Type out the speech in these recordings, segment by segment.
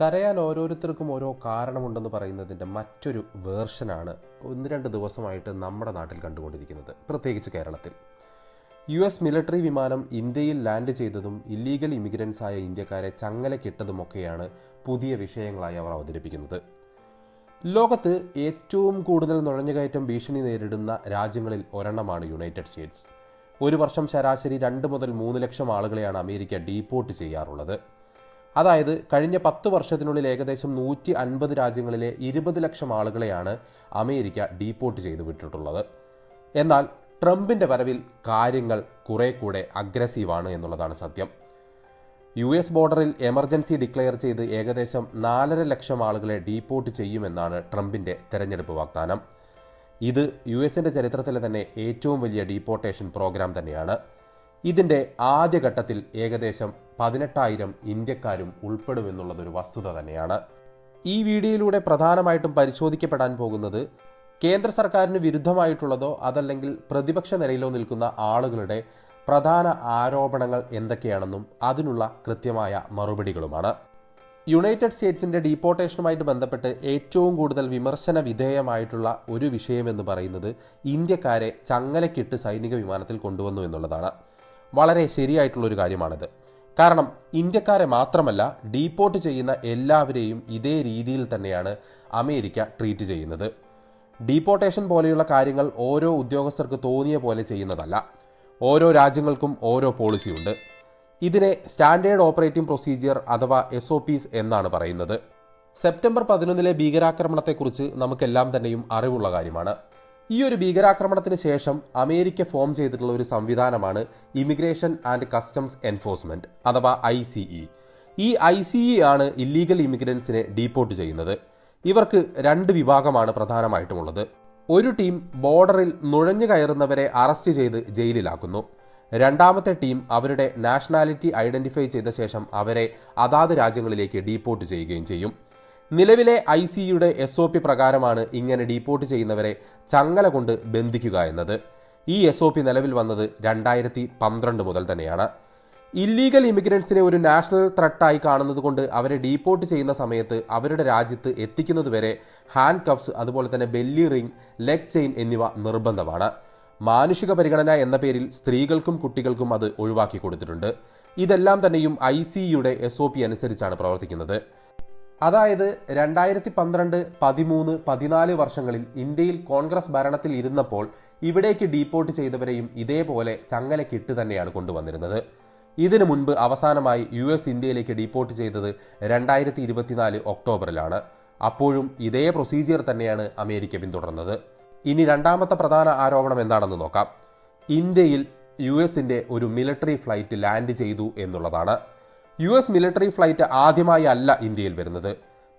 കരയാൻ ഓരോരുത്തർക്കും ഓരോ കാരണമുണ്ടെന്ന് പറയുന്നതിന്റെ മറ്റൊരു വേർഷനാണ് ഒന്ന് രണ്ട് ദിവസമായിട്ട് നമ്മുടെ നാട്ടിൽ കണ്ടുകൊണ്ടിരിക്കുന്നത് പ്രത്യേകിച്ച് കേരളത്തിൽ. യു എസ് മിലിറ്ററി വിമാനം ഇന്ത്യയിൽ ലാൻഡ് ചെയ്തതും ഇല്ലീഗൽ ഇമിഗ്രൻസ് ആയ ഇന്ത്യക്കാരെ ചങ്ങലക്കിട്ടതുമൊക്കെയാണ് പുതിയ വിഷയങ്ങളായി അവർ അവതരിപ്പിക്കുന്നത്. ലോകത്ത് ഏറ്റവും കൂടുതൽ നുഴഞ്ഞുകയറ്റം ഭീഷണി നേരിടുന്ന രാജ്യങ്ങളിൽ ഒരെണ്ണമാണ് യുണൈറ്റഡ് സ്റ്റേറ്റ്സ്. ഒരു വർഷം ശരാശരി രണ്ട് മുതൽ മൂന്ന് ലക്ഷം ആളുകളെയാണ് അമേരിക്ക ഡീപ്പോർട്ട് ചെയ്യാറുള്ളത്. അതായത് കഴിഞ്ഞ പത്ത് വർഷത്തിനുള്ളിൽ ഏകദേശം നൂറ്റി അൻപത് രാജ്യങ്ങളിലെ ഇരുപത് ലക്ഷം ആളുകളെയാണ് അമേരിക്ക ഡീപ്പോർട്ട് ചെയ്തു വിട്ടിട്ടുള്ളത്. എന്നാൽ ട്രംപിന്റെ വരവിൽ കാര്യങ്ങൾ കുറെ കൂടെ അഗ്രസീവാണ് എന്നുള്ളതാണ് സത്യം. യു എസ് ബോർഡറിൽ എമർജൻസി ഡിക്ലെയർ ചെയ്ത് ഏകദേശം നാലര ലക്ഷം ആളുകളെ ഡീപ്പോർട്ട് ചെയ്യുമെന്നാണ് ട്രംപിന്റെ തെരഞ്ഞെടുപ്പ് വാഗ്ദാനം. ഇത് യു എസിന്റെ ചരിത്രത്തിലെ തന്നെ ഏറ്റവും വലിയ ഡീപ്പോർട്ടേഷൻ പ്രോഗ്രാം തന്നെയാണ്. ഇതിന്റെ ആദ്യഘട്ടത്തിൽ ഏകദേശം പതിനെട്ടായിരം ഇന്ത്യക്കാരും ഉൾപ്പെടുമെന്നുള്ളതൊരു വസ്തുത തന്നെയാണ്. ഈ വീഡിയോയിലൂടെ പ്രധാനമായിട്ടും പരിശോധിക്കപ്പെടാൻ പോകുന്നത് കേന്ദ്ര സർക്കാരിന് വിരുദ്ധമായിട്ടുള്ളതോ അതല്ലെങ്കിൽ പ്രതിപക്ഷ നിലയിലോ നിൽക്കുന്ന ആളുകളുടെ പ്രധാന ആരോപണങ്ങൾ എന്തൊക്കെയാണെന്നും അതിനുള്ള കൃത്യമായ മറുപടികളുമാണ്. യുണൈറ്റഡ് സ്റ്റേറ്റ്സിന്റെ ഡീപ്പോർട്ടേഷനുമായിട്ട് ബന്ധപ്പെട്ട് ഏറ്റവും കൂടുതൽ വിമർശന വിധേയമായിട്ടുള്ള ഒരു വിഷയമെന്ന് പറയുന്നത് ഇന്ത്യക്കാരെ ചങ്ങലക്കിട്ട് സൈനിക വിമാനത്തിൽ കൊണ്ടുവന്നു എന്നുള്ളതാണ്. വളരെ ശരിയായിട്ടുള്ള ഒരു കാര്യമാണിത്. കാരണം ഇന്ത്യക്കാരെ മാത്രമല്ല ഡീപ്പോർട്ട് ചെയ്യുന്ന എല്ലാവരെയും ഇതേ രീതിയിൽ തന്നെയാണ് അമേരിക്ക ട്രീറ്റ് ചെയ്യുന്നത്. ഡീപ്പോർട്ടേഷൻ പോലെയുള്ള കാര്യങ്ങൾ ഓരോ ഉദ്യോഗസ്ഥർക്ക് തോന്നിയ പോലെ ചെയ്യുന്നതല്ല. ഓരോ രാജ്യങ്ങൾക്കും ഓരോ പോളിസിയുണ്ട് ഇതിനെ സ്റ്റാൻഡേർഡ് ഓപ്പറേറ്റിംഗ് പ്രൊസീജിയർ അഥവാ എസ് ഒ എന്നാണ് പറയുന്നത്. സെപ്റ്റംബർ പതിനൊന്നിലെ ഭീകരാക്രമണത്തെക്കുറിച്ച് നമുക്കെല്ലാം തന്നെയും അറിവുള്ള കാര്യമാണ്. ഈ ഒരു ഭീകരാക്രമണത്തിന് ശേഷം അമേരിക്ക ഫോം ചെയ്തിട്ടുള്ള ഒരു സംവിധാനമാണ് ഇമിഗ്രേഷൻ ആൻഡ് കസ്റ്റംസ് എൻഫോഴ്സ്മെന്റ് അഥവാ ഐ സിഇ ഈ ഐ സിഇ ആണ് ഇല്ലീഗൽ ഇമിഗ്രൻസിനെ ഡീപ്പോർട്ട് ചെയ്യുന്നത്. ഇവർക്ക് രണ്ട് വിഭാഗമാണ് പ്രധാനമായിട്ടുമുള്ളത്. ഒരു ടീം ബോർഡറിൽ നുഴഞ്ഞു കയറുന്നവരെ അറസ്റ്റ് ചെയ്ത് ജയിലിലാക്കുന്നു. രണ്ടാമത്തെ ടീം അവരുടെ നാഷണാലിറ്റി ഐഡന്റിഫൈ ചെയ്ത ശേഷം അവരെ അതാത് രാജ്യങ്ങളിലേക്ക് ഡീപ്പോർട്ട് ചെയ്യുകയും ചെയ്യും. നിലവിലെ ഐ സിയുടെ എസ് ഒ പി പ്രകാരമാണ് ഇങ്ങനെ ഡീപ്പോർട്ട് ചെയ്യുന്നവരെ ചങ്ങല കൊണ്ട് ബന്ധിക്കുക എന്നത്. ഈ എസ് ഒ പി നിലവിൽ വന്നത് രണ്ടായിരത്തി പന്ത്രണ്ട് മുതൽ തന്നെയാണ്. ഇല്ലീഗൽ ഇമിഗ്രൻസിനെ ഒരു നാഷണൽ ത്രട്ടായി കാണുന്നത് കൊണ്ട് അവരെ ഡീപ്പോർട്ട് ചെയ്യുന്ന സമയത്ത് അവരുടെ രാജ്യത്ത് എത്തിക്കുന്നതുവരെ ഹാൻഡ് കഫ്സ് അതുപോലെ തന്നെ ബെല്ലി റിംഗ് ലെഗ് ചെയിൻ എന്നിവ നിർബന്ധമാണ്. മാനുഷിക പരിഗണന എന്ന പേരിൽ സ്ത്രീകൾക്കും കുട്ടികൾക്കും അത് ഒഴിവാക്കി കൊടുത്തിട്ടുണ്ട്. ഇതെല്ലാം തന്നെയും ഐ സിയുടെ എസ് ഒ പി അനുസരിച്ചാണ് പ്രവർത്തിക്കുന്നത്. അതായത് രണ്ടായിരത്തി പന്ത്രണ്ട് പതിമൂന്ന് പതിനാല് വർഷങ്ങളിൽ ഇന്ത്യയിൽ കോൺഗ്രസ് ഭരണത്തിൽ ഇരുന്നപ്പോൾ ഇവിടേക്ക് ഡീപ്പോർട്ട് ചെയ്തവരെയും ഇതേപോലെ ചങ്ങലക്കിട്ട് തന്നെയാണ് കൊണ്ടുവന്നിരുന്നത്. ഇതിനു മുൻപ് അവസാനമായി യു എസ് ഇന്ത്യയിലേക്ക് ഡീപ്പോർട്ട് ചെയ്തത് രണ്ടായിരത്തി ഇരുപത്തിനാല് ഒക്ടോബറിലാണ്. അപ്പോഴും ഇതേ പ്രൊസീജിയർ തന്നെയാണ് അമേരിക്ക പിന്തുടർന്നത്. ഇനി രണ്ടാമത്തെ പ്രധാന ആരോപണം എന്താണെന്ന് നോക്കാം. ഇന്ത്യയിൽ യു എസിന്റെ ഒരു മിലിറ്ററി ഫ്ലൈറ്റ് ലാൻഡ് ചെയ്തു എന്നുള്ളതാണ്. യു എസ് മിലിറ്ററി ഫ്ലൈറ്റ് ആദ്യമായി അല്ല ഇന്ത്യയിൽ വരുന്നത്.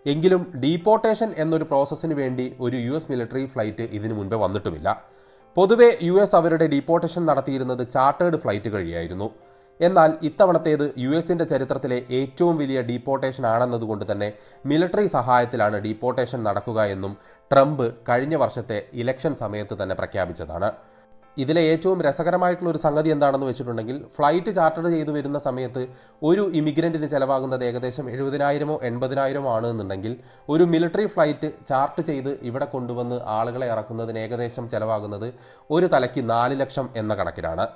എങ്കിലും ഡീപ്പോർട്ടേഷൻ എന്നൊരു പ്രോസസ്സിന് വേണ്ടി ഒരു യു എസ് മിലിറ്ററി ഫ്ലൈറ്റ് ഇതിനു മുൻപേ വന്നിട്ടുമില്ല. പൊതുവെ യു എസ് അവരുടെ ഡീപ്പോർട്ടേഷൻ നടത്തിയിരുന്നത് ചാർട്ടേഡ് ഫ്ലൈറ്റ് കഴിയായിരുന്നു എന്നാൽ ഇത്തവണത്തേത് യു എസിന്റെ ചരിത്രത്തിലെ ഏറ്റവും വലിയ ഡീപ്പോർട്ടേഷൻ ആണെന്നതുകൊണ്ട് തന്നെ മിലിറ്ററി സഹായത്തിലാണ് ഡീപ്പോർട്ടേഷൻ നടക്കുക എന്നും ട്രംപ് കഴിഞ്ഞ വർഷത്തെ ഇലക്ഷൻ സമയത്ത് തന്നെ പ്രഖ്യാപിച്ചതാണ്. ഇതിലെ ഏറ്റവും രസകരമായിട്ടുള്ള ഒരു സംഗതി എന്താണെന്ന് വെച്ചിട്ടുണ്ടെങ്കിൽ ഫ്ലൈറ്റ് ചാർട്ടർ ചെയ്തു വരുന്ന സമയത്ത് ഒരു ഇമിഗ്രന്റിന് ചിലവാകുന്നത് ഏകദേശം എഴുപതിനായിരമോ എൺപതിനായിരമോ ആണ് എന്നുണ്ടെങ്കിൽ ഒരു മിലിറ്ററി ഫ്ലൈറ്റ് ചാർട്ട് ചെയ്ത് ഇവിടെ കൊണ്ടുവന്ന് ആളുകളെ ഇറക്കുന്നതിന് ഏകദേശം ചിലവാകുന്നത് ഒരു തലയ്ക്ക് നാല് ലക്ഷം എന്ന കണക്കിലാണ്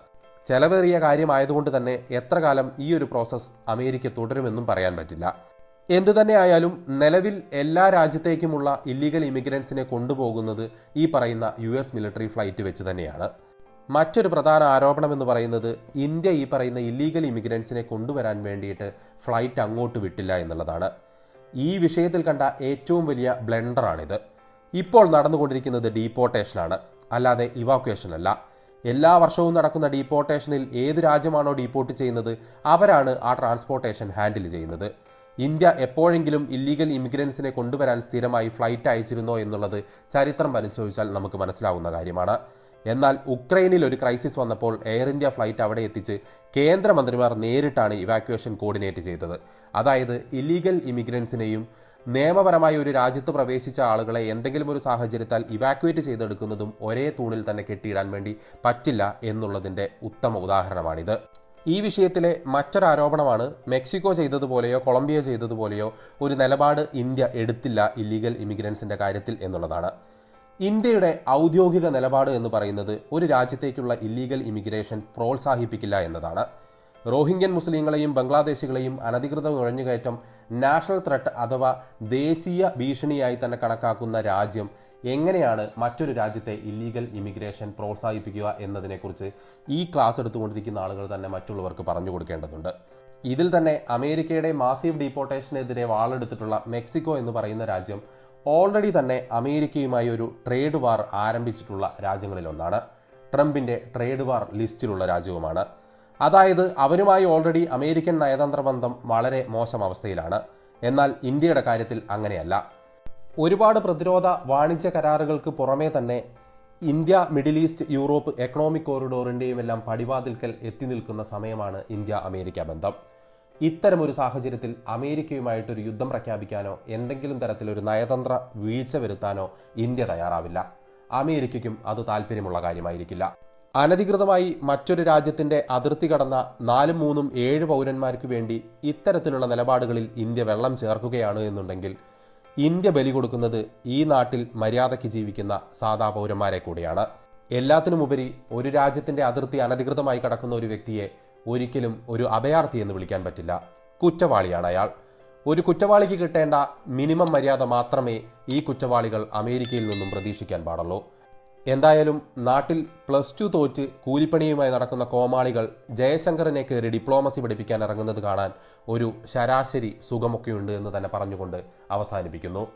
ചെലവേറിയ കാര്യമായതുകൊണ്ട് തന്നെ എത്ര കാലം ഈ ഒരു പ്രോസസ്സ് അമേരിക്ക തുടരുമെന്നും പറയാൻ പറ്റില്ല. എന്തു തന്നെ ആയാലും നിലവിൽ എല്ലാ രാജ്യത്തേക്കുമുള്ള ഇല്ലീഗൽ ഇമിഗ്രൻസിനെ കൊണ്ടുപോകുന്നത് ഈ പറയുന്ന യു എസ് മിലിറ്ററി ഫ്ലൈറ്റ് വെച്ച് തന്നെയാണ്. മറ്റൊരു പ്രധാന ആരോപണം എന്ന് പറയുന്നത് ഇന്ത്യ ഈ പറയുന്ന ഇല്ലീഗൽ ഇമിഗ്രൻസിനെ കൊണ്ടുവരാൻ വേണ്ടിയിട്ട് ഫ്ലൈറ്റ് അങ്ങോട്ട് വിട്ടില്ല എന്നുള്ളതാണ്. ഈ വിഷയത്തിൽ കണ്ട ഏറ്റവും വലിയ ബ്ലെൻഡറാണിത് ഇപ്പോൾ നടന്നുകൊണ്ടിരിക്കുന്നത് ഡീപ്പോർട്ടേഷനാണ് അല്ലാതെ ഇവാക്വേഷൻ അല്ല. എല്ലാ വർഷവും നടക്കുന്ന ഡീപ്പോർട്ടേഷനിൽ ഏത് രാജ്യമാണോ ഡീപ്പോർട്ട് ചെയ്യുന്നത് അവരാണ് ആ ട്രാൻസ്പോർട്ടേഷൻ ഹാൻഡിൽ ചെയ്യുന്നത്. ഇന്ത്യ എപ്പോഴെങ്കിലും ഇല്ലീഗൽ ഇമിഗ്രൻസിനെ കൊണ്ടുവരാൻ സ്ഥിരമായി ഫ്ലൈറ്റ് അയച്ചിരുന്നോ എന്നുള്ളത് ചരിത്രം പരിശോധിച്ചാൽ നമുക്ക് മനസ്സിലാവുന്ന കാര്യമാണ്. എന്നാൽ ഉക്രൈനിൽ ഒരു ക്രൈസിസ് വന്നപ്പോൾ എയർ ഇന്ത്യ ഫ്ലൈറ്റ് അവിടെ എത്തിച്ച് കേന്ദ്രമന്ത്രിമാർ നേരിട്ടാണ് ഇവാക്യുവേഷൻ കോർഡിനേറ്റ് ചെയ്തത്. അതായത് ഇല്ലീഗൽ ഇമിഗ്രൻസിനെയും നിയമപരമായി ഒരു രാജ്യത്ത് പ്രവേശിച്ച ആളുകളെ എന്തെങ്കിലും ഒരു സാഹചര്യത്താൽ ഇവാക്യുവേറ്റ് ചെയ്തെടുക്കുന്നതും ഒരേ തൂണിൽ തന്നെ കെട്ടിയിടാൻ വേണ്ടി പറ്റില്ല എന്നുള്ളതിന്റെ ഉത്തമ ഉദാഹരണമാണിത്. ഈ വിഷയത്തിലെ മറ്റൊരു ആരോപണമാണ് മെക്സിക്കോ ചെയ്തതുപോലെയോ കൊളംബിയ ചെയ്തതുപോലെയോ ഒരു നിലപാട് ഇന്ത്യ എടുത്തില്ല ഇല്ലീഗൽ ഇമിഗ്രൻസിന്റെ കാര്യത്തിൽ എന്നുള്ളതാണ്. ഇന്ത്യയുടെ ഔദ്യോഗിക നിലപാട് എന്ന് പറയുന്നത് ഒരു രാജ്യത്തേക്കുള്ള ഇല്ലീഗൽ ഇമിഗ്രേഷൻ പ്രോത്സാഹിപ്പിക്കില്ല എന്നതാണ്. റോഹിംഗ്യൻ മുസ്ലിങ്ങളെയും ബംഗ്ലാദേശികളെയും അനധികൃത നുഴഞ്ഞുകയറ്റം നാഷണൽ ത്രെട്ട് അഥവാ ദേശീയ ഭീഷണിയായി തന്നെ കണക്കാക്കുന്ന രാജ്യം എങ്ങനെയാണ് മറ്റൊരു രാജ്യത്തെ ഇല്ലീഗൽ ഇമിഗ്രേഷൻ പ്രോത്സാഹിപ്പിക്കുക എന്നതിനെക്കുറിച്ച് ഈ ക്ലാസ് എടുത്തുകൊണ്ടിരിക്കുന്ന ആളുകൾ തന്നെ മറ്റുള്ളവർക്ക് പറഞ്ഞു കൊടുക്കേണ്ടതുണ്ട്. ഇതിൽ തന്നെ അമേരിക്കയുടെ മാസീവ് ഡീപ്പോർട്ടേഷനെതിരെ വാളെടുത്തിട്ടുള്ള മെക്സിക്കോ എന്ന് പറയുന്ന രാജ്യം ഓൾറെഡി തന്നെ അമേരിക്കയുമായി ഒരു ട്രേഡ് വാർ ആരംഭിച്ചിട്ടുള്ള രാജ്യങ്ങളിലൊന്നാണ്. ട്രംപിന്റെ ട്രേഡ് വാർ ലിസ്റ്റിലുള്ള രാജ്യവുമാണ്. അതായത് അവരുമായി ഓൾറെഡി അമേരിക്കൻ നയതന്ത്ര ബന്ധം വളരെ മോശം അവസ്ഥയിലാണ്. എന്നാൽ ഇന്ത്യയുടെ കാര്യത്തിൽ അങ്ങനെയല്ല. ഒരുപാട് പ്രതിരോധ വാണിജ്യ കരാറുകൾക്ക് പുറമേ തന്നെ India middle east Europe economic കോറിഡോറിന്റെയും എല്ലാം പടിവാതിൽക്കൽ എത്തി നിൽക്കുന്ന സമയമാണ് ഇന്ത്യ അമേരിക്ക ബന്ധം. ഇത്തരമൊരു സാഹചര്യത്തിൽ അമേരിക്കയുമായിട്ടൊരു യുദ്ധം പ്രഖ്യാപിക്കാനോ എന്തെങ്കിലും തരത്തിലൊരു നയതന്ത്ര വീഴ്ച വരുത്താനോ ഇന്ത്യ തയ്യാറാവില്ല. അമേരിക്കയ്ക്കും അത് താല്പര്യമുള്ള കാര്യമായിരിക്കില്ല. അനധികൃതമായി മറ്റൊരു രാജ്യത്തിന്റെ അതിർത്തി കടന്ന നാലും മൂന്നും ഏഴ് പൗരന്മാർക്ക് വേണ്ടി ഇത്തരത്തിലുള്ള നിലപാടുകളിൽ ഇന്ത്യ വെള്ളം ചേർക്കുകയാണ് എന്നുണ്ടെങ്കിൽ ഇന്ത്യ ബലി കൊടുക്കുന്നത് ഈ നാട്ടിൽ മര്യാദയ്ക്ക് ജീവിക്കുന്ന സാധാ പൗരന്മാരെ കൂടിയാണ്. എല്ലാത്തിനുമുപരി ഒരു രാജ്യത്തിന്റെ അതിർത്തി അനധികൃതമായി കടക്കുന്ന ഒരു വ്യക്തിയെ ഒരിക്കലും ഒരു അഭയാർത്ഥി എന്ന് വിളിക്കാൻ പറ്റില്ല. കുറ്റവാളിയാണ് അയാൾ. ഒരു കുറ്റവാളിക്ക് കിട്ടേണ്ട മിനിമം മര്യാദ മാത്രമേ ഈ കുറ്റവാളികൾ അമേരിക്കയിൽ നിന്നും പ്രതീക്ഷിക്കാൻ പാടുള്ളൂ. എന്തായാലും നാട്ടിൽ പ്ലസ് ടു തോറ്റ് കൂലിപ്പണിയുമായി നടക്കുന്ന കോമാളികൾ ജയശങ്കറിനെ കയറി ഡിപ്ലോമസി പഠിപ്പിക്കാൻ ഇറങ്ങുന്നത് കാണാൻ ഒരു ശരാശരി സുഖമൊക്കെയുണ്ട് എന്ന് തന്നെ പറഞ്ഞുകൊണ്ട് അവസാനിപ്പിക്കുന്നു.